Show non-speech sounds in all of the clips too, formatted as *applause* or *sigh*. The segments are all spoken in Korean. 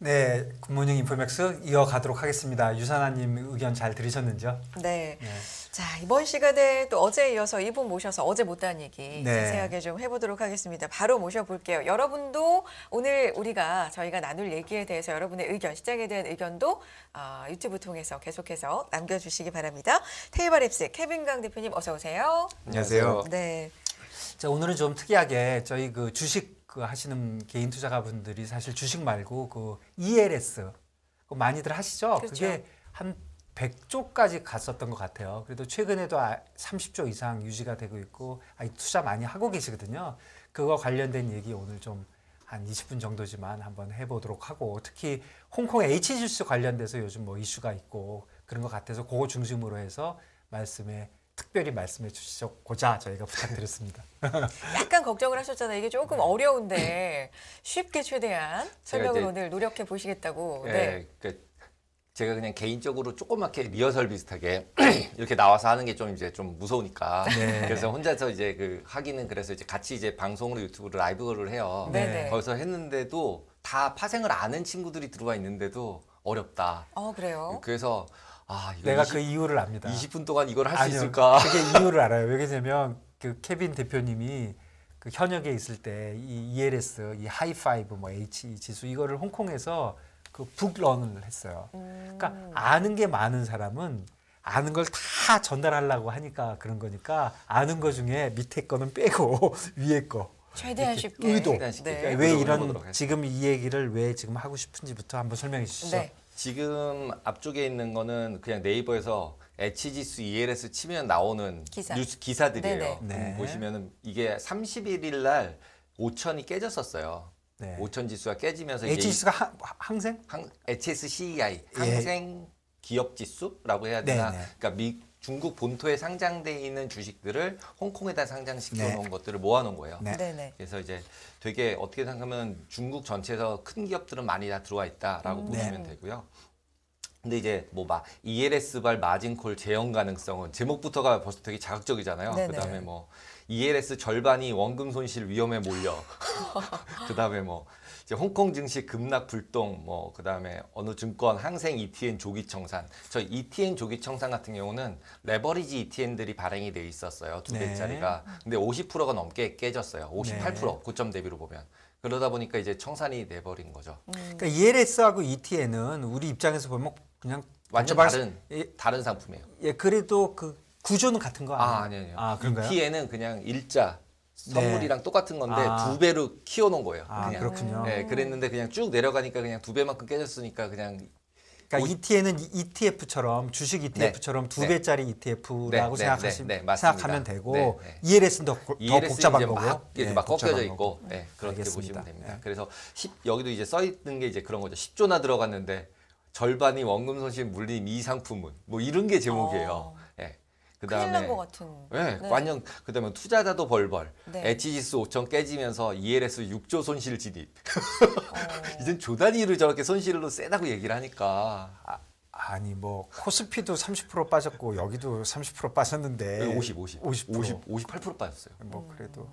네, 굿모닝 인포맥스 이어가도록 하겠습니다. 유산아님 의견 잘 들으셨는지요? 네. 네. 자, 이번 시간에 또 어제에 이어서 이분 모셔서 어제 못한 얘기 네. 자세하게 좀 해보도록 하겠습니다. 바로 모셔볼게요. 여러분도 오늘 우리가 저희가 나눌 얘기에 대해서 여러분의 의견, 시장에 대한 의견도 아, 유튜브 통해서 계속해서 남겨주시기 바랍니다. 테이블랩스 케빈강 대표님 어서 오세요. 안녕하세요. 네. 자, 오늘은 좀 특이하게 저희 그 주식 그 하시는 개인 투자가분들이 사실 주식 말고 그 ELS 그거 많이들 하시죠? 그렇죠. 게한 100조까지 갔었던 것 같아요. 그래도 최근에도 아- 30조 이상 유지가 되고 있고 아, 이 투자 많이 하고 계시거든요. 그거 관련된 얘기 오늘 좀 한 20분 정도지만 한번 해보도록 하고 특히 홍콩 H지수 관련돼서 요즘 뭐 이슈가 있고 그런 것 같아서 그거 중심으로 해서 말씀에 특별히 말씀해 주시고자 저희가 부탁드렸습니다. *laughs* 약간 걱정을 하셨잖아요. 이게 조금 어려운데 쉽게 최대한 설명을 이제- 오늘 노력해 보시겠다고. 예, 네. 그러니까 제가 그냥 개인적으로 조그맣게 리허설 비슷하게 *clears throat* 이렇게 나와서 하는 게 좀 이제 좀 무서우니까 네. 그래서 혼자서 이제 그 하기는 그래서 이제 같이 이제 방송으로 유튜브를 라이브를 해요. 네네. 거기서 했는데도 다 파생을 아는 친구들이 들어와 있는데도 어렵다. 어, 그래요. 그래서 아 내가 20, 그 이유를 압니다. 20분 동안 이걸 할 수 있을까? 그게 이유를 알아요. 왜냐면 그 케빈 대표님이 그 현역에 있을 때 이 ELS, 이 하이파이브, 뭐 H 지수 이거를 홍콩에서 그 북런을 했어요. 음. 그러니까 아는 게 많은 사람은 아는 걸 다 전달하려고 하니까 그런 거니까 아는 거 중에 밑에 거는 빼고 *laughs* 위에 거. 최대한 쉽게. 의도. 최대한 쉽게. 네. 그러니까 왜 이런. 지금 이 얘기를 왜 지금 하고 싶은지부터 한번 설명해 주시죠. 네. 지금 앞쪽에 있는 거는 그냥 네이버에서 H지수 ELS 치면 나오는 기사. 뉴스 기사들이에요. 네네. 네. 보시면은 이게 31일 날 5천이 깨졌었어요. 네. 5천 지수가 깨지면서 이게 항- 항생? 항, HSCEI 예. 항생 기업 지수라고 해야 되나? 네네. 그러니까 미, 중국 본토에 상장돼 있는 주식들을 홍콩에다 상장시켜 네. 놓은 것들을 모아 놓은 거예요. 네. 네, 네. 그래서 이제 되게 어떻게 생각하면 중국 전체에서 큰 기업들은 많이 다 들어와 있다라고 음. 보시면 네. 되고요. 근데 이제 뭐 막 ELS발 마진콜 재현 가능성은 제목부터가 벌써 되게 자극적이잖아요. 네네. 그다음에 뭐 ELS 절반이 원금 손실 위험에 몰려. *laughs* 그다음에 뭐 이제 홍콩 증시 급락 불똥 뭐 그다음에 어느 증권 항생 ETN 조기 청산. 저 ETN 조기 청산 같은 경우는 레버리지 ETN들이 발행이 돼 있었어요. 두 네. 배짜리가. 근데 50%가 넘게 깨졌어요. 58% 네. 고점 대비로 보면. 그러다 보니까 이제 청산이 돼버린 거죠. 그러니까 ELS하고 ETN은 우리 입장에서 보면 그냥 완전 말- 다른 예, 다른 상품이에요. 예, 그래도 그 구조는 같은 거 아니에요? 아, 아니요. 아, 그런가요? ETN은 그냥 일자 선물이랑 똑같은 건데 아. 두 배로 키워놓은 거예요. 아, 그냥. 그렇군요. 네, 그랬는데 그냥 쭉 내려가니까 그냥 두 배만큼 깨졌으니까 그냥 그러니까 ETN은 ETF처럼 주식 ETF처럼 두 네. 배짜리 ETF라고 네, 네, 생각하시, 네, 네. 생각하면 되고 네, 네. ELS는 더, 고- 더 ELS 복잡한 이제 거고 막, 이렇게 막 꺾여져 있고 네, 그렇게 알겠습니다. 보시면 됩니다. 네. 그래서 10, 여기도 이제 써 있는 게 이제 그런 거죠. 10조나 들어갔는데 절반이 원금 손실 물림 이 상품은 뭐 이런 게 제목이에요. 어. 네. 큰일 난것 같은. 네, 네. 완전 그다음에 투자자도 벌벌. 네. H지수 5천 깨지면서 ELS 6조 손실 진입. 어. *laughs* 이젠 조 단위로 저렇게 손실로 세다고 얘기를 하니까 아, 아니 뭐 코스피도 30% 빠졌고 여기도 30% 빠졌는데 50, 50, 50%. 50, 58% 빠졌어요. 뭐 그래도 그래도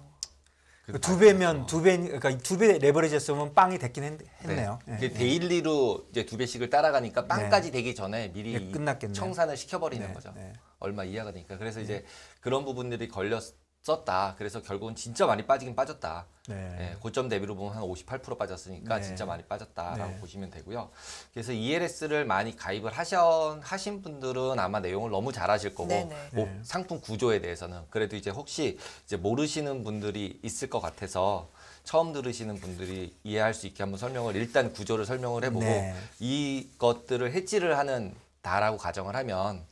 두 배면 두 배 그러니까 두 배 레버리지 했으면 빵이 됐긴 했, 네요 네. 이게 데일리로 이제 두 배씩을 따라가니까 빵까지 되기 전에 미리 예, 끝났겠네요. 청산을 시켜버리는 네, 거죠. 네. 얼마 이하가 되니까. 그래서 이제 그런 부분들이 걸렸 었다. 그래서 결국은 진짜 많이 빠지긴 빠졌다. 네. 예, 고점 대비로 보면 한 58% 빠졌으니까 네. 진짜 많이 빠졌다라고 네. 보시면 되고요. 그래서 ELS를 많이 가입을 하셔, 하신 분들은 아마 내용을 너무 잘 아실 거고 네네. 뭐 네. 상품 구조에 대해서는 그래도 이제 혹시 이제 모르시는 분들이 있을 것 같아서 처음 들으시는 분들이 이해할 수 있게 한번 설명을 일단 구조를 설명을 해보고 네. 이것들을 해지를 하는 다라고 가정을 하면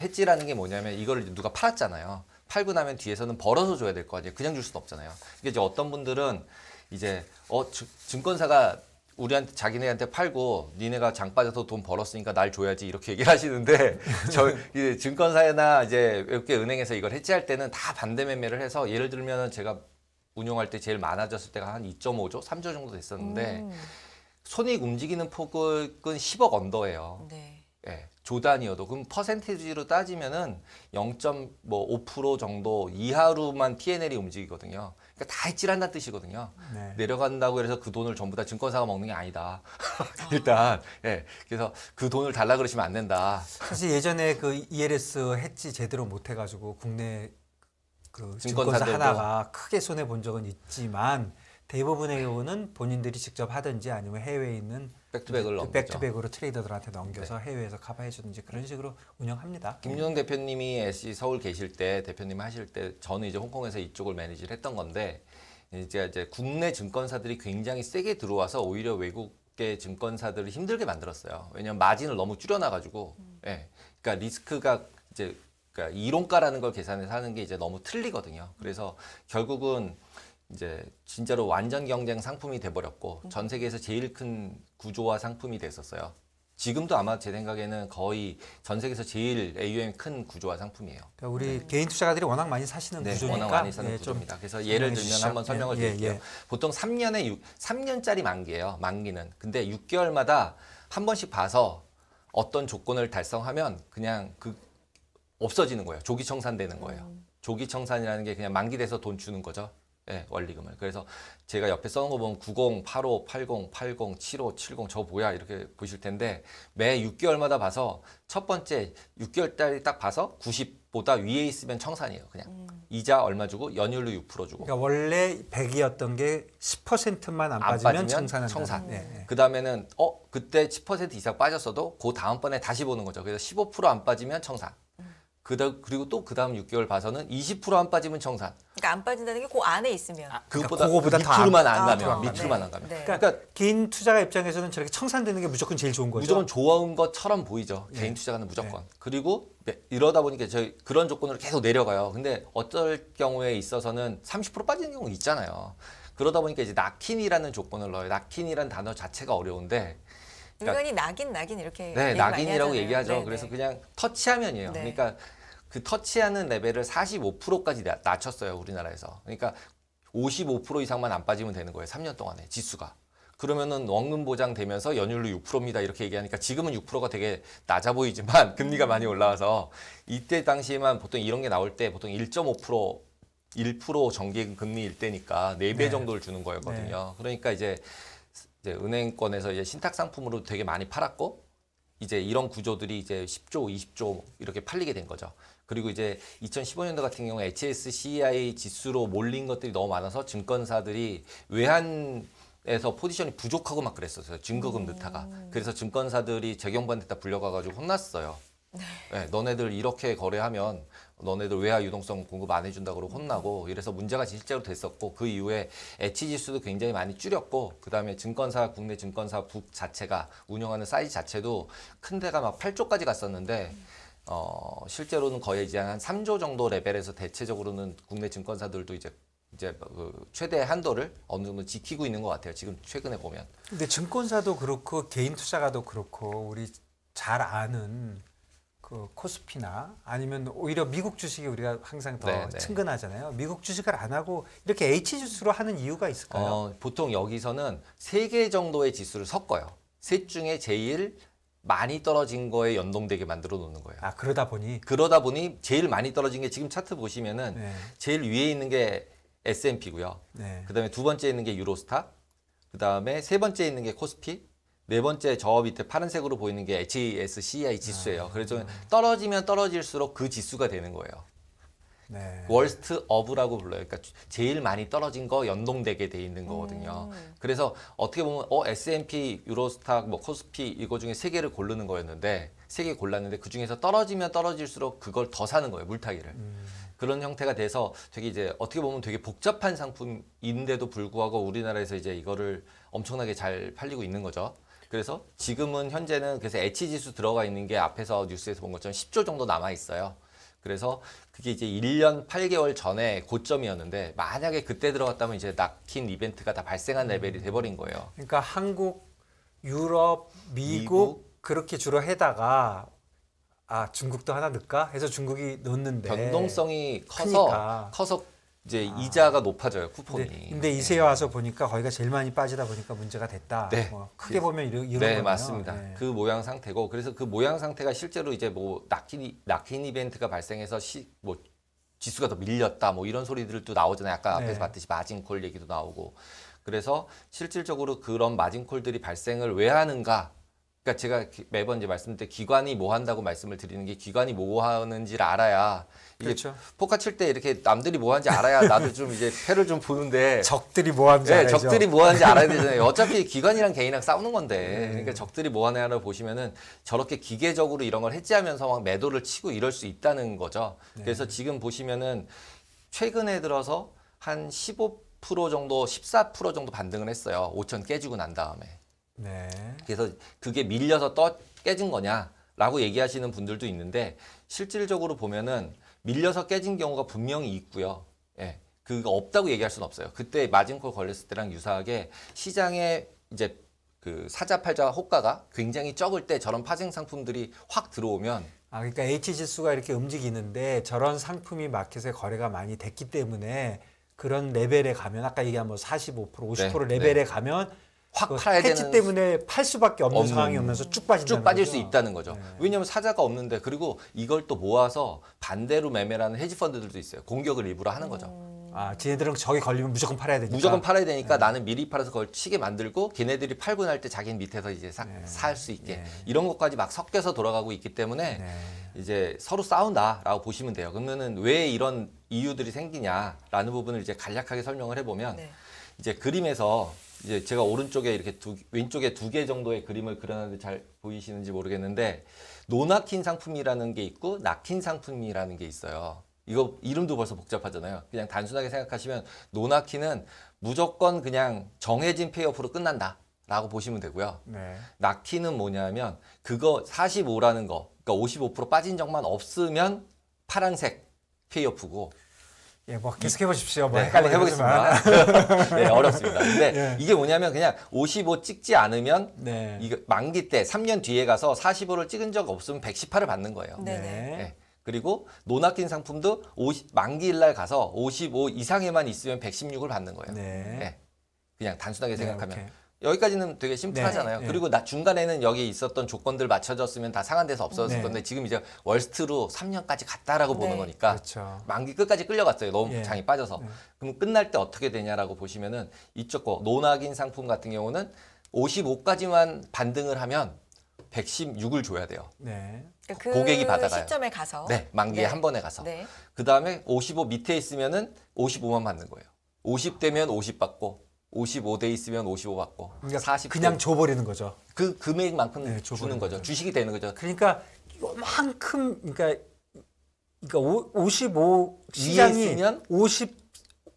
해지라는 게 뭐냐면 이걸 누가 팔았잖아요. 팔고 나면 뒤에서는 벌어서 줘야 될 거 아니에요. 그냥 줄 수는 없잖아요. 이게 이제 어떤 분들은 이제 어 주- 증권사가 우리한테 자기네한테 팔고 니네가 장 빠져서 돈 벌었으니까 날 줘야지 이렇게 얘기를 하시는데 *laughs* 저 이제 증권사나 이제 외국계 은행에서 이걸 해지할 때는 다 반대 매매를 해서 예를 들면은 제가 운용할 때 제일 많아졌을 때가 한 2.5조, 3조 정도 됐었는데 음, 손익 움직이는 폭은 10억 언더예요. 네. 예, 조단위여도 그럼 퍼센티지로 따지면은 0.5% 정도 이하로만 P&L이 움직이거든요. 그러니까 다 해지한다는 뜻이거든요. 네. 내려간다고 해서 그 돈을 전부 다 증권사가 먹는 게 아니다. *laughs* 일단 예. 그래서 그 돈을 달라 그러시면 안 된다. 사실 예전에 그 ELS 했지 제대로 못 해가지고 국내 그 증권사 증권사들도. 하나가 크게 손해 본 적은 있지만 대부분의 경우는 본인들이 직접 하든지 아니면 해외에 있는 백투백을 이제 넘기죠. 백투백으로 트레이더들한테 넘겨서 해외에서 커버해 주든지 그런 식으로 운영합니다. 김준영 대표님이 SC 서울 계실 때 대표님 하실 때 저는 이제 홍콩에서 이쪽을 매니지를 했던 건데 이제 이제 국내 증권사들이 굉장히 세게 들어와서 오히려 외국의 증권사들을 힘들게 만들었어요. 왜냐하면 마진을 너무 줄여놔 가지고, 예, 그러니까 리스크가 이제 그러니까 이론가라는 걸 계산해서 하는 게 이제 너무 틀리거든요. 그래서 결국은 이제 진짜로 완전 경쟁 상품이 돼버렸고 전 세계에서 제일 큰 구조화 상품이 됐었어요. 지금도 아마 제 생각에는 거의 전 세계에서 제일 AUM 큰 구조화 상품이에요. 그러니까 우리 개인 투자가들이 워낙 많이 사시는 네, 구조니까 워낙 많이 사는 예, 좀 구조입니다. 그래서 예를 들면 주시죠. 한번 설명을 예, 예, 드릴게요. 예. 보통 3년에 6, 3년짜리 만기예요. 만기는. 근데 6개월마다 한 번씩 봐서 어떤 조건을 달성하면 그냥 그 없어지는 거예요. 조기 청산되는 거예요. 조기 청산이라는 게 그냥 만기돼서 돈 주는 거죠. 예, 원리금을. 그래서 제가 옆에 써놓은 거 보면 90, 85, 80, 80, 75, 70 저거 뭐야 이렇게 보실 텐데 매 6개월마다 봐서 첫 번째 6개월짜리 딱 봐서 90보다 위에 있으면 청산이에요. 그냥 이자 얼마 주고 연율로 6% 주고 그러니까 원래 100이었던 게 10%만 안, 안 빠지면 빠지면 청산한다. 청산. 예, 예. 그 다음에는 어 그때 10% 이상 빠졌어도 그 다음번에 다시 보는 거죠. 그래서 15%안 빠지면 청산. 그다 그리고 또 그 다음 6개월 봐서는 20%안 빠지면 청산. 그러니까 안 빠진다는 게 그 안에 있으면. 그것보다 그거보다 그더 안- 밑으로만 안, 아, 가면 더 밑으로만 네. 안 가면. 네. 그러니까, 개인 투자가 입장에서는 저렇게 청산되는 게 무조건 제일 좋은 거죠. 무조건 좋은 것처럼 보이죠. 개인 투자가는 무조건. 그리고 네, 이러다 보니까 저희 그런 조건으로 계속 내려가요. 근데 어떨 경우에 있어서는 30% 빠지는 경우 있잖아요. 그러다 보니까 이제 낙힌이라는 조건을 넣어요. 낙힌이라는 단어 자체가 어려운데 물건이 낙인 낙인 이렇게 네, 낙인이라고. 얘기하죠. 네, 그래서 네. 그냥 터치하면이에요. 네. 그러니까 그 터치하는 레벨을 45%까지 낮췄어요. 우리나라에서. 그러니까 55% 이상만 안 빠지면 되는 거예요. 3년 동안에 지수가. 그러면은 원금 보장 되면서 연율로 6%입니다. 이렇게 얘기하니까 지금은 6%가 되게 낮아 보이지만 *laughs* 금리가 많이 올라와서 이때 당시에만 보통 이런 게 나올 때 보통 1.5% 1% 정기 금리일 때니까 4배 네. 정도를 주는 거였거든요. 그러니까 이제 이제 은행권에서 이제 신탁 상품으로 되게 많이 팔았고 이제 이런 구조들이 이제 10조, 20조 이렇게 팔리게 된 거죠. 그리고 이제 2015년도 같은 경우에 HSCI 지수로 몰린 것들이 너무 많아서 증권사들이 외환 에서 포지션이 부족하고 막 그랬었어요. 증거금 넣다가. 그래서 증권사들이 재경반대다 불려가가지고 혼났어요. 네, 너네들 이렇게 거래하면 너네들 외화 유동성 공급 안 해준다 그러고 혼나고 이래서 문제가 실제로 됐었고 그 이후에 에치 지수도 굉장히 많이 줄였고 그 다음에 증권사 국내 증권사 북 자체가 운영하는 사이즈 자체도 큰 데가 막 8조까지 갔었는데 어 실제로는 거의 이제 한 3조 정도 레벨에서 대체적으로는 국내 증권사들도 이제 이제 그 최대 한도를 어느 정도 지키고 있는 것 같아요. 지금 최근에 보면. 근데 증권사도 그렇고 개인 투자가도 그렇고 우리 잘 아는 그 코스피나 아니면 오히려 미국 주식이 우리가 항상 더 네, 네. 친근하잖아요. 미국 주식을 안 하고 이렇게 H 지수로 하는 이유가 있을까요? 어, 보통 여기서는 세 개 정도의 지수를 섞어요. 셋 중에 제일 많이 떨어진 거에 연동되게 만들어 놓는 거예요. 아 그러다 보니 그러다 보니 제일 많이 떨어진 게 지금 차트 보시면은 네, 제일 위에 있는 게 S&P고요. 네. 그다음에 두 번째 있는 게 유로스타. 그다음에 세 번째 있는 게 코스피. 네 번째 저 밑에 파란색으로 보이는 게 HSCI 지수예요. 그래서 떨어지면 떨어질수록 그 지수가 되는 거예요. 네. 월스트 어브라고 불러요. 그러니까 제일 많이 떨어진 거 연동되게 돼 있는 거거든요. 그래서 어떻게 보면 어 S&P, 유로스탁, 뭐 코스피 이거 중에 세 개를 고르는 거였는데 세 개 골랐는데 그 중에서 떨어지면 떨어질수록 그걸 더 사는 거예요. 물타기를. 그런 형태가 돼서 되게 이제 어떻게 보면 되게 복잡한 상품인데도 불구하고 우리나라에서 이제 이거를 엄청나게 잘 팔리고 있는 거죠. 그래서 지금은 현재는 그래서 H 지수 들어가 있는 게 앞에서 뉴스에서 본 것처럼 10조 정도 남아 있어요. 그래서 그게 이제 1년 8개월 전에 고점이었는데 만약에 그때 들어갔다면 이제 낙힌 이벤트가 다 발생한 레벨이 돼버린 거예요. 그러니까 한국, 유럽, 미국, 미국. 그렇게 주로 해다가 아 중국도 하나 넣을까 해서 중국이 넣었는데 변동성이 커서 크니까. 커서 이제 이자가 높아져요 쿠폰이. 근데, 근데 이세에 와서 보니까 거기가 제일 많이 빠지다 보니까 문제가 됐다. 네. 뭐 크게 보면 이런, 이런 네 거네요. 맞습니다. 네. 그 모양 상태고 그래서 그 모양 상태가 실제로 이제 뭐 낙힌 낙힌 이벤트가 발생해서 시, 뭐 지수가 더 밀렸다 뭐 이런 소리들 도 나오잖아요. 아까 앞에서 네. 봤듯이 마진콜 얘기도 나오고 그래서 실질적으로 그런 마진콜들이 발생을 왜 하는가? 그러니까 제가 기- 매번 이제 말씀드릴 때 기관이 뭐 한다고 말씀을 드리는 게 기관이 뭐 하는지를 알아야 이게 그렇죠. 포카 칠 때 이렇게 남들이 뭐 하는지 알아야 나도 좀 이제 패를 좀 보는데 *laughs* 적들이 뭐 하는지 네, 알죠. 적들이 뭐 하는지 알아야 *laughs* 되잖아요. 어차피 기관이랑 개인이랑 싸우는 건데. 네. 그러니까 적들이 뭐 하냐를 보시면은 저렇게 기계적으로 이런 걸 해지하면서 막 매도를 치고 이럴 수 있다는 거죠. 네. 그래서 지금 보시면은 최근에 들어서 한 15% 정도, 14% 정도 반등을 했어요. 5천 깨지고 난 다음에. 네. 그래서 그게 밀려서 떠 깨진 거냐라고 얘기하시는 분들도 있는데 실질적으로 보면은 밀려서 깨진 경우가 분명히 있고요. 예. 그거 없다고 얘기할 수는 없어요. 그때 마진콜 걸렸을 때랑 유사하게 시장에 이제 그 사자팔자 호가가 굉장히 적을 때 저런 파생 상품들이 확 들어오면 아 그러니까 H 지수가 이렇게 움직이는데 저런 상품이 마켓에 거래가 많이 됐기 때문에 그런 레벨에 가면 아까 얘기한 뭐 45% 50% 네, 레벨에 가면 확 그 팔아야 해지 되는 때문에 팔 수밖에 없는 없는 상황이 오면서 쭉 빠진다는 쭉 빠질 거죠. 수 있다는 거죠. 네. 왜냐하면 사자가 없는데 그리고 이걸 또 모아서 반대로 매매라는 헤지 펀드들도 있어요. 공격을 일부러 하는 거죠. 아, 지네들은 저기 걸리면 무조건 팔아야 되니까. 무조건 팔아야 되니까 네. 나는 미리 팔아서 그걸 치게 만들고 걔네들이 팔고 날 때 자기는 밑에서 이제 네. 살수 있게 네. 이런 것까지 막 섞여서 돌아가고 있기 때문에 네. 이제 서로 싸운다라고 보시면 돼요. 그러면은 왜 이런 이유들이 생기냐라는 부분을 이제 간략하게 설명을 해보면 네. 이제 그림에서 이제 제가 오른쪽에 이렇게 두 왼쪽에 두 개 정도의 그림을 그려놨는데 잘 보이시는지 모르겠는데 노낙힌 상품이라는 게 있고 낙힌 상품이라는 게 있어요. 이거 이름도 벌써 복잡하잖아요. 그냥 단순하게 생각하시면 노낙힌은 무조건 그냥 정해진 페이오프로 끝난다 라고 보시면 되고요. 네. 낙키는 뭐냐면 그거 45라는 거, 그러니까 55% 빠진 적만 없으면 파란색 페이오프고 예, 뭐 계속 해보십시오. 뭐 네, 한번. 해보겠습니다. 네, 어렵습니다. 근데 *laughs* 예. 이게 뭐냐면 그냥 55 찍지 않으면 네. 이거 만기 때 3년 뒤에 가서 45를 찍은 적 없으면 118을 받는 거예요. 네. 네. 그리고 노낙킨 상품도 50, 만기일 날 가서 55 이상에만 있으면 116을 받는 거예요. 네. 네. 그냥 단순하게 네, 생각하면 오케이. 여기까지는 되게 심플하잖아요. 네, 네. 그리고 나 중간에는 여기 있었던 조건들 맞춰졌으면 다 상한돼서 없어졌을 네. 건데 지금 이제 월스트로 3년까지 갔다라고 네. 보는 거니까 그렇죠. 만기 끝까지 끌려갔어요. 너무 예. 장이 빠져서. 네. 그럼 끝날 때 어떻게 되냐라고 보시면은 이쪽 거 노낙인 상품 같은 경우는 55까지만 반등을 하면 116을 줘야 돼요. 네. 그 고객이 받아가요. 시점에 가서 네, 만기에 네. 한 번에 가서. 네. 그 다음에 55 밑에 있으면은 55만 받는 거예요. 50 되면 50 받고, 55돼 있으면 55 받고, 그러니까 40 그냥 줘버리는 거죠. 그 금액만큼 네, 주는 줘버리는 거죠. 거죠. 주식이 되는 거죠. 그러니까 요만큼 그러니까 그러니까 오, 55 시장이 있으면 50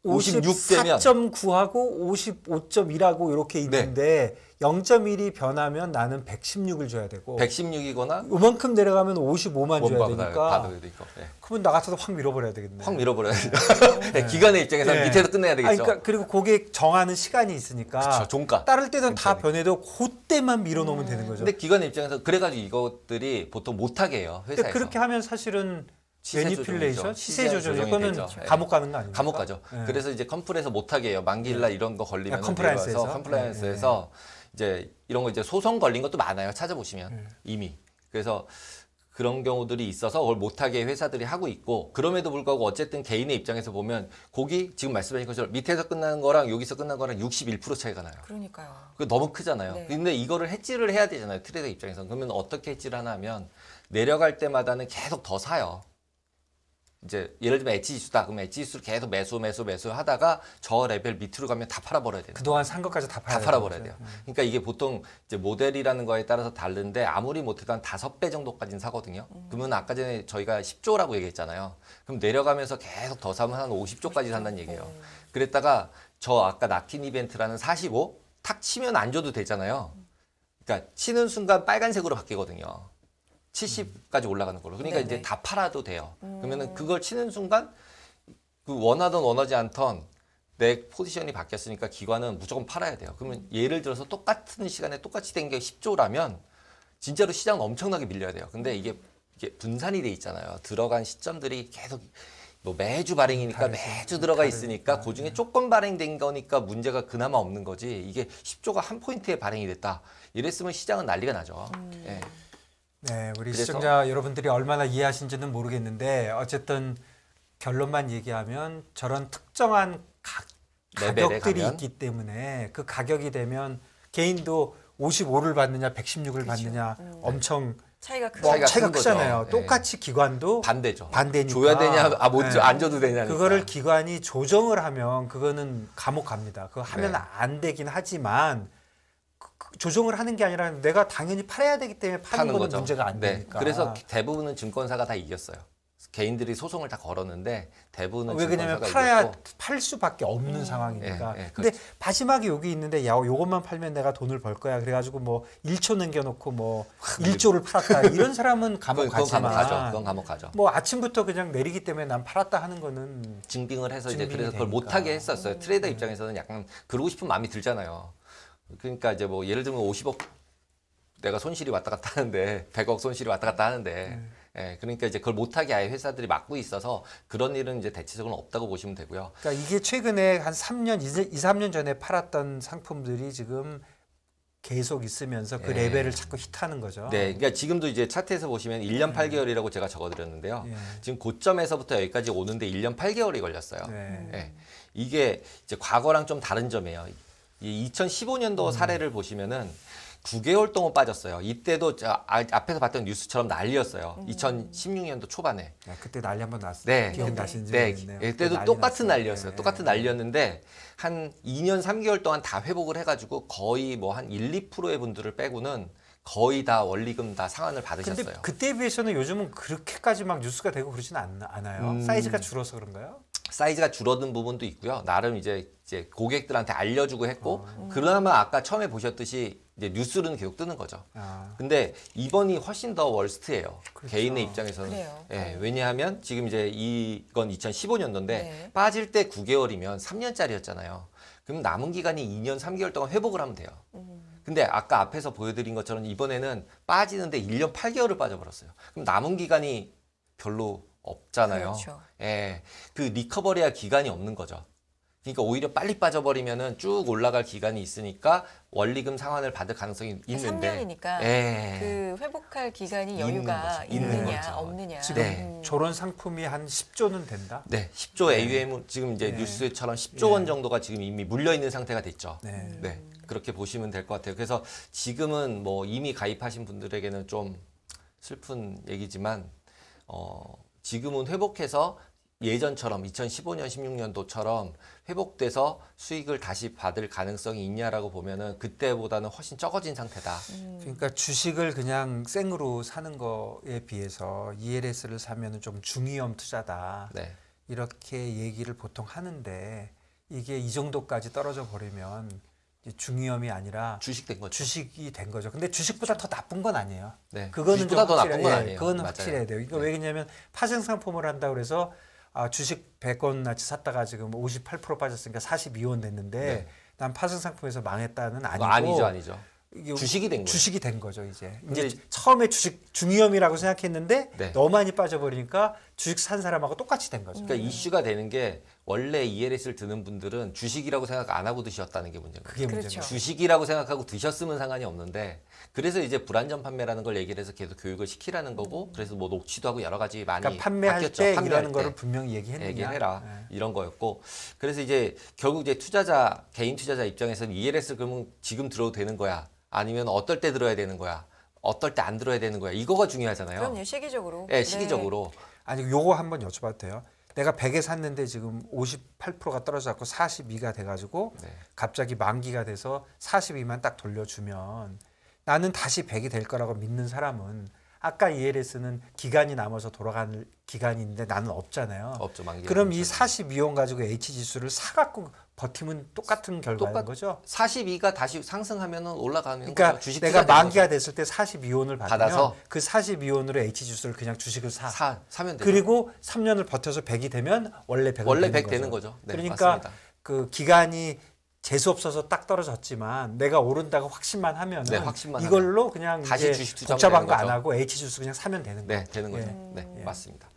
56 되면. 54.9하고 55.1하고 이렇게 네. 있는데 0.1이 변하면 나는 116을 줘야 되고 116이거나 요만큼 내려가면 55만 줘야. 되니까. 네. 그러면 나 같아도 확 밀어버려야 되겠네. 확 밀어버려야 돼요. *laughs* 네, 기관의 입장에서 네. 밑에서 끝내야 아니, 되겠죠. 그러니까 그리고 고객 정하는 시간이 있으니까 그렇죠. 종가. 따를 때는 다. 변해도 그때만 밀어놓으면 되는 거죠. 근데 기관의 입장에서 그래가지고 이것들이 보통 못하게 해요. 회사에서. 그렇게 하면 사실은 매니플레이션. 시세 조정이 되죠. 예. 감옥 가는 거 아닙니까? 감옥 가죠. 예. 그래서 이제 컴플에서 못 하게 해요. 만기일날 이런 거 걸리면 아, 컴플라이언스에서? 컴플라이언스에서 이제 이런 거 이제 소송 걸린 것도 많아요. 찾아보시면 예. 이미. 그래서 그런 경우들이 있어서 그걸 못하게 회사들이 하고 있고 그럼에도 불구하고 어쨌든 개인의 입장에서 보면 고기 지금 말씀하신 것처럼 밑에서 끝나는 거랑 여기서 끝나는 거랑 61% 차이가 나요. 그러니까요. 그 너무 크잖아요. 네. 근데 이거를 해지를 해야 되잖아요. 트레이더 입장에서. 그러면 어떻게 해지를 하나 하면 내려갈 때마다는 계속 더 사요. 이제 예를 들면 엣지 지수다. 그러면 엣지 지수를 계속 매수 매수 매수 하다가 저 레벨 밑으로 가면 다 팔아버려야 돼요. 그동안 산 것까지 다 팔아야 다 팔아버려야 돼요. 그러니까 이게 보통 이제 모델이라는 거에 따라서 다른데 아무리 못해도 한 다섯 배 정도까지는 사거든요. 그러면 아까 전에 저희가 10조라고 얘기했잖아요. 그럼 내려가면서 계속 더 사면 한 50조까지 산다는 얘기예요. 그랬다가 저 아까 낙킨 이벤트라는 45탁 치면 안 줘도 되잖아요. 그러니까 치는 순간 빨간색으로 바뀌거든요. 70까지 올라가는 걸로. 그러니까 네네. 이제 다 팔아도 돼요. 그러면은 그걸 치는 순간 그 원하든 원하지 않던 내 포지션이 바뀌었으니까 기관은 무조건 팔아야 돼요. 그러면 예를 들어서 똑같은 시간에 똑같이 된 게 10조라면 진짜로 시장은 엄청나게 밀려야 돼요. 근데 이게, 이게 분산이 돼 있잖아요. 들어간 시점들이 계속 뭐 매주 발행이니까. 매주 들어가. 있으니까 그 중에 조금 발행된 거니까 문제가 그나마 없는 거지. 이게 10조가 한 포인트에 발행이 됐다. 이랬으면 시장은 난리가 나죠. 예. 네, 우리 그래서- 시청자 여러분들이 얼마나 이해하신지는 모르겠는데 어쨌든 결론만 얘기하면 저런 특정한 가, 가면? 있기 때문에 그 가격이 되면 개인도 55를 받느냐 116을 받느냐 엄청 차이가 크죠. 뭐 차이가 큰. 크잖아요. 예. 똑같이 기관도 반대죠. 반대니까. 줘야 되냐, 아, 못, 네. 줘, 안 줘도 되냐. 그거를 기관이 조정을 하면 그거는 감옥 갑니다. 그거 하면 네. 안 되긴 하지만 조정을 하는 게 아니라 내가 당연히 팔아야 되기 때문에 파는, 파는 거는 거죠. 문제가 안 네. 되니까. 그래서 대부분은 증권사가 다 이겼어요. 개인들이 소송을 다 걸었는데 대부분은 왜 증권사가 팔아야 이겼고 팔 수밖에 없는 음. 상황이니까. 예, 예, 근데 마지막에 여기 있는데 야 요것만 팔면 내가 돈을 벌 거야. 그래가지고 뭐 1초 남겨놓고 뭐 1조를 팔았다. *laughs* 이런 사람은 감옥 그건, 그건 감옥 가죠. 가지만 그건 감옥 가죠. 뭐 아침부터 그냥 내리기 때문에 난 팔았다 하는 거는 증빙을 해서 이제 증빙이 그래서 그걸 되니까. 못하게 했었어요. 트레이더 입장에서는 약간 그러고 싶은 마음이 들잖아요. 그러니까 이제 뭐 예를 들면 50억 내가 손실이 왔다 갔다 하는데 *laughs* 100억 손실이 왔다 갔다 하는데 예, 그러니까 이제 그걸 못하게 아예 회사들이 막고 있어서 그런 일은 이제 대체적으로 없다고 보시면 되고요. 그러니까 이게 최근에 한 3년, 2, 3년 전에 팔았던 상품들이 지금 계속 있으면서 그 예. 레벨을 자꾸 히트하는 거죠. 네, 그러니까 지금도 이제 차트에서 보시면 1년 8개월이라고 제가 적어드렸는데요. 예. 지금 고점에서부터 여기까지 오는데 1년 8개월이 걸렸어요. 네. 예. 이게 이제 과거랑 좀 다른 점이에요. 이 2015년도 음. 사례를 보시면은 9개월 동안 빠졌어요. 이때도 저 아- 앞에서 봤던 뉴스처럼 난리였어요. 2016년도 초반에. 야, 그때 난리 한번 났어요. 네. 기억나시는지 네, 모르겠네요. 이때도 그때 난리 똑같은 났어요. 난리였어요. 네. 똑같은 난리였는데 한 2년 3개월 동안 다 회복을 해가지고 거의 뭐 한 1, 2%의 분들을 빼고는 거의 다 원리금 다 상환을 근데 받으셨어요. 그때에 비해서는 요즘은 그렇게까지 막 뉴스가 되고 그러진 않, 않아요. 음. 사이즈가 줄어서 그런가요? 사이즈가 줄어든 부분도 있고요. 나름 이제 이제 고객들한테 알려주고 했고 어. 그나마 아까 처음에 보셨듯이 이제 뉴스는 계속 뜨는 거죠. 아, 근데 이번이 훨씬 더 월스트예요. 그렇죠. 개인의 입장에서는. 그래요. 예, 왜냐하면 지금 이제 이건 2015년도인데 네. 빠질 때 9개월이면 3년짜리였잖아요. 그럼 남은 기간이 2년 3개월 동안 회복을 하면 돼요. 음. 근데 아까 앞에서 보여드린 것처럼 이번에는 빠지는데 1년 8개월을 빠져버렸어요. 그럼 남은 기간이 별로 없잖아요. 그렇죠. 예, 그 리커버리할 기간이 없는 거죠. 그러니까 오히려 빨리 빠져버리면은 쭉 올라갈 기간이 있으니까 원리금 상환을 받을 가능성이 있는데. 3년이니까 예. 그 회복할 기간이 여유가 거죠. 있는 있느냐 거죠. 없느냐. 지금 네. 음. 저런 상품이 한 10조는 된다. 네, 10조 AUM 지금 이제 네. 뉴스처럼 10조 원 네. 정도가 지금 이미 물려 있는 상태가 됐죠. 네. 네, 그렇게 보시면 될 것 같아요. 그래서 지금은 뭐 이미 가입하신 분들에게는 좀 슬픈 얘기지만 어, 지금은 회복해서 예전처럼 2015년, 16년도처럼 회복돼서 수익을 다시 받을 가능성이 있냐라고 보면은 그때보다는 훨씬 적어진 상태다. 그러니까 주식을 그냥 생으로 사는 거에 비해서 ELS를 사면은 좀 중위험 투자다. 네, 이렇게 얘기를 보통 하는데 이게 이 정도까지 떨어져 버리면 중위험이 아니라 주식 된 거죠. 주식이 된 거죠. 근데 주식보다 더 나쁜 건 아니에요. 네, 그거는 주식보다 좀더 확실해- 나쁜 건 예, 아니에요. 그거는 맞아요. 확실해야 돼요. 이거 네. 왜 그러냐면 파생 상품을 한다 그래서 아, 주식 100원 나치 샀다가 지금 58% 빠졌으니까 42원 됐는데 네. 난 파생 상품에서 망했다는 아니고 아니죠, 아니죠. 주식이 된 거예요. 주식이 된 거죠 이제. 이제 처음에 주식 중위험이라고 생각했는데 네. 너무 많이 빠져버리니까 주식 산 사람하고 똑같이 된 거죠. 그러니까 이슈가 되는 게 원래 ELS를 드는 분들은 주식이라고 생각 안 하고 드셨다는 게 문제인 거예요. 그게 그렇죠. 문제죠. 주식이라고 생각하고 드셨으면 상관이 없는데 그래서 이제 불안전 판매라는 걸 얘기를 해서 계속 교육을 시키라는 거고 그래서 뭐 녹취도 하고 여러 가지 많이 그러니까 판매할 바뀌었죠. 때 판매할 이라는 때. 거를 분명히 얘기했느냐. 얘기해라 네. 이런 거였고 그래서 이제 결국 이제 투자자 개인 투자자 입장에서는 ELS 그러면 지금 들어도 되는 거야 아니면 어떨 때 들어야 되는 거야 어떨 때 안 들어야 되는 거야 이거가 중요하잖아요. 그럼요 시기적으로. 예, 시기적으로 아니 요거 한번 여쭤봐도 돼요. 내가 100에 샀는데 지금 58%가 떨어져갖고 42가 돼가지고 네. 갑자기 만기가 돼서 42만 딱 돌려주면 나는 다시 100이 될 거라고 믿는 사람은 아까 ELS는 기간이 남아서 돌아가는 기간인데 나는 없잖아요. 없죠 만기. 그럼 이 42원 가지고 H 지수를 사갖고 버티면 똑같은 결과인 똑같- 거죠. 42가 다시 상승하면은 올라가는 그러니까 거죠. 주식 내가 투자 되는 만기가 됐을 때 42원을 받으면 받아서? 그 42원으로 H 지수를 그냥 주식을 사. 거죠. 사 사면 되죠. 그리고 3년을 버텨서 100이 되면 원래 100은 원래 되는 100 거죠. 되는 거죠. 네, 그러니까 맞습니다. 그 기간이 재수 없어서 딱 떨어졌지만 내가 오른다고 확신만 네, 확신만 이걸로 그냥 다시 이제 주식 투자하면 복잡한 되는 거 안 거죠. 하고 H 주수 그냥 사면 되는 거예요. 네, 되는 거죠. 예. 네, 맞습니다.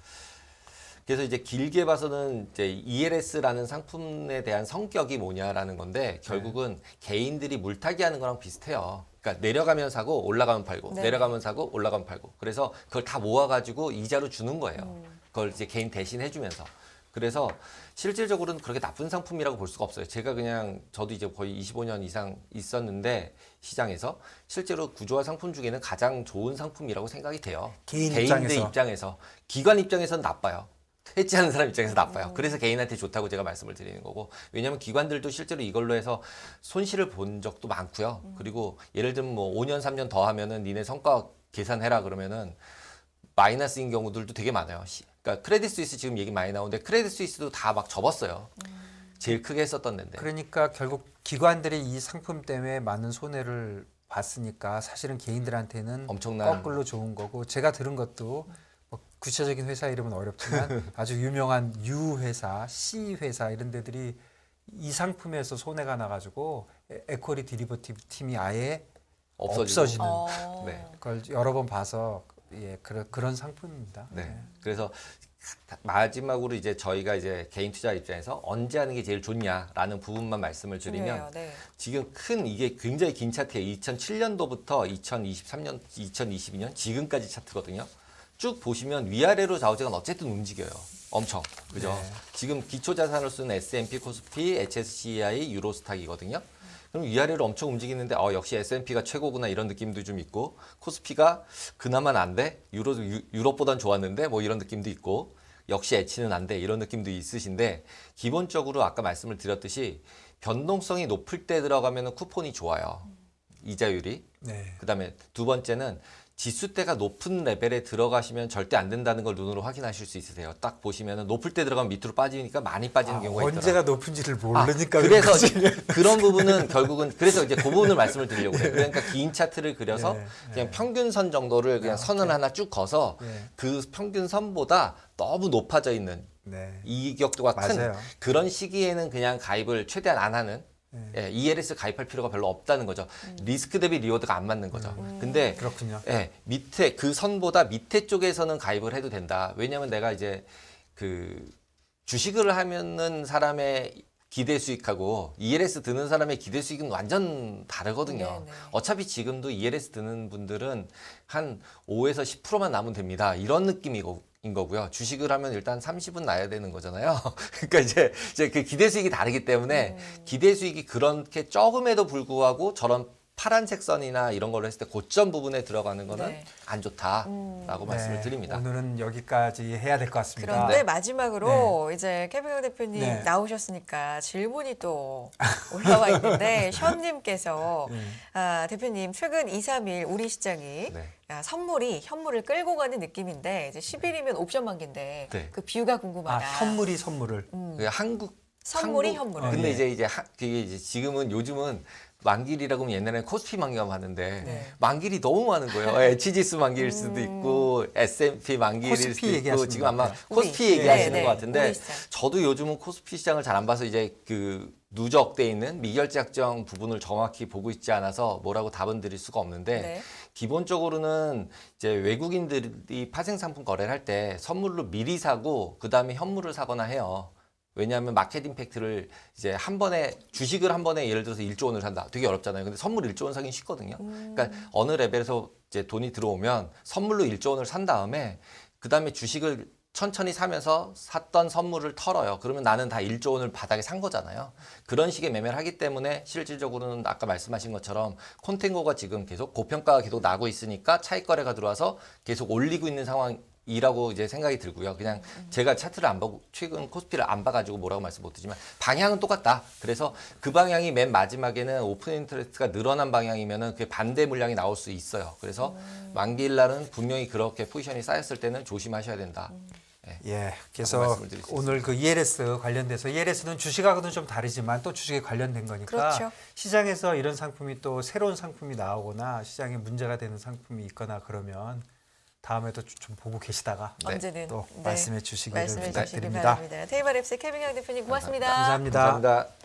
그래서 이제 길게 봐서는 이제 ELS라는 상품에 대한 성격이 뭐냐라는 건데 결국은 개인들이 물타기 하는 거랑 비슷해요. 그러니까 내려가면 사고 올라가면 팔고 네. 내려가면 사고 올라가면 팔고 그래서 그걸 다 모아가지고 이자로 주는 거예요. 음. 그걸 이제 개인 대신 해주면서 그래서 실질적으로는 그렇게 나쁜 상품이라고 볼 수가 없어요. 제가 그냥 저도 이제 거의 25년 이상 있었는데 시장에서 실제로 구조화 상품 중에는 가장 좋은 상품이라고 생각이 돼요. 개인 개인들 입장에서. 입장에서 기관 입장에서는 나빠요. 해지하는 사람 입장에서 나빠요. 그래서 개인한테 좋다고 제가 말씀을 드리는 거고 왜냐하면 기관들도 실제로 이걸로 해서 손실을 본 적도 많고요. 그리고 예를 들면 뭐 5년 3년 더 하면은 니네 성과 계산해라 그러면은 마이너스인 경우들도 되게 많아요. 시- 그러니까 크레딧 스위스 지금 얘기 많이 나오는데 크레딧 스위스도 다 막 접었어요. 제일 크게 했었던 데인데. 그러니까 결국 기관들이 이 상품 때문에 많은 손해를 봤으니까 사실은 개인들한테는 엄청난- 거꾸로 좋은 거고 제가 들은 것도 뭐 구체적인 회사 이름은 어렵지만 *laughs* 아주 유명한 U 회사, C 회사 이런 데들이 이 상품에서 손해가 나가지고 에- 에코리 디리버티브 팀이 아예 없어지고. 없어지는 어. 네. 걸 여러 번 봐서 예 그런 그런 상품입니다. 네. 그래서 마지막으로 이제 저희가 이제 개인 투자 입장에서 언제 하는 게 제일 좋냐라는 부분만 말씀을 드리면. 네. 지금 큰 이게 굉장히 긴 차트예요. 2007년도부터 2023년, 2022년 지금까지 차트거든요. 쭉 보시면 위아래로 좌우제가 어쨌든 움직여요. 엄청. 그죠? 네. 지금 기초 자산을 쓰는 S&P, 코스피, HSCI, 유로스탁이거든요. 그럼 위아래로 엄청 움직이는데 어 역시 S&P가 최고구나 이런 느낌도 좀 있고 코스피가 그나마는 안 돼. 유로 유, 유럽보단 좋았는데 뭐 이런 느낌도 있고 역시 H는 안 돼. 이런 느낌도 있으신데 기본적으로 아까 말씀을 드렸듯이 변동성이 높을 때 들어가면 쿠폰이 좋아요. 이자율이. 네. 그다음에 두 번째는 지수대가 높은 레벨에 들어가시면 절대 안 된다는 걸 눈으로 확인하실 수 있으세요. 딱 보시면은 높을 때 들어가면 밑으로 빠지니까 많이 빠지는 아, 경우가 있더라고요. 언제가 높은지를 아, 모르니까 그래서 그런 부분은 결국은 그래서 이제 그 부분을 말씀을 드리려고 그래요. 그러니까 긴 차트를 그려서 네, 그냥 평균선 정도를 그냥 아, 선을 오케이. 하나 쭉 거서 네. 그 평균선보다 너무 높아져 있는 네. 이격도가 큰 맞아요. 그런 시기에는 그냥 가입을 최대한 안 하는 네. 예, ELS 가입할 필요가 별로 없다는 거죠. 리스크 대비 리워드가 안 맞는 거죠. 근데 그렇군요. 예, 밑에 그 선보다 밑에 쪽에서는 가입을 해도 된다. 왜냐하면 내가 이제 그 주식을 하면은 사람의 기대 수익하고 ELS 드는 사람의 기대 수익은 완전 다르거든요. 네, 네. 어차피 지금도 ELS 드는 분들은 한 5에서 10%만 남으면 됩니다. 이런 느낌이고. 인 거고요. 주식을 하면 일단 30은 나야 되는 거잖아요. *laughs* 그러니까 이제 이제 그 기대 수익이 다르기 때문에 음. 기대 수익이 그렇게 적음에도 불구하고 저런 파란색 선이나 이런 걸로 했을 때 고점 부분에 들어가는 거는 네. 안 좋다라고 말씀을 네, 드립니다. 오늘은 여기까지 해야 될 것 같습니다. 그런데 마지막으로 이제 케빈 대표님 네. 나오셨으니까 질문이 또 올라와 있는데 *laughs* 션님께서 네. 아, 대표님 최근 2, 3일 우리 시장이 네. 아, 선물이 현물을 끌고 가는 느낌인데 이제 10일이면 옵션 만기인데 네. 그 비유가 아, 궁금하다. 현물이 선물을. 음. 그 한국 선물이 한국- 현물을. 근데 예. 이제 이제 하, 그게 이제 지금은 요즘은 만길이라고 하면 옛날에는 코스피 만기가 많은데 네. 만길이 너무 많은 거예요. *laughs* HGS 만기일 수도 있고 S&P 만기일 수도 있고 얘기하시는 지금 아마 거예요? 코스피 우리. 얘기하시는 네, 것 네. 같은데 시장. 저도 요즘은 코스피 시장을 잘 안 봐서 이제 그 누적돼 있는 미결제 약정 부분을 정확히 보고 있지 않아서 뭐라고 답은 드릴 수가 없는데 네. 기본적으로는 이제 외국인들이 파생 상품 거래를 할 때 선물로 미리 사고 그 다음에 현물을 사거나 해요. 왜냐하면 마켓 임팩트를 이제 한 번에 주식을 한 번에 예를 들어서 1조 원을 산다. 되게 어렵잖아요. 근데 선물 1조 원 사긴 쉽거든요. 그러니까 어느 레벨에서 이제 돈이 들어오면 선물로 1조 원을 산 다음에 그 다음에 주식을 천천히 사면서 샀던 선물을 털어요. 그러면 나는 다 1조 원을 바닥에 산 거잖아요. 그런 식의 매매를 하기 때문에 실질적으로는 아까 말씀하신 것처럼 콘텐고가 지금 계속 고평가가 계속 나고 있으니까 차익 거래가 들어와서 계속 올리고 있는 상황이라고 이제 생각이 들고요. 그냥 제가 차트를 안 보고 최근 코스피를 안 봐가지고 뭐라고 말씀 못 드리지만 방향은 똑같다. 그래서 그 방향이 맨 마지막에는 오픈 인터레스트가 늘어난 방향이면은 그게 반대 물량이 나올 수 있어요. 그래서 만기일 날은 분명히 그렇게 포지션이 쌓였을 때는 조심하셔야 된다. 예. 그래서 드릴 수 오늘 그 ELS 관련돼서 ELS는 주식하고는 좀 다르지만 또 주식에 관련된 거니까 그렇죠. 시장에서 이런 상품이 또 새로운 상품이 나오거나 시장에 문제가 되는 상품이 있거나 그러면 다음에도 좀 보고 계시다가 네. 언제든 또 네. 말씀해 주시기를 말씀해 부탁드립니다. 테이블 앱스 케빈 강 대표님 고맙습니다. 감사합니다. 감사합니다.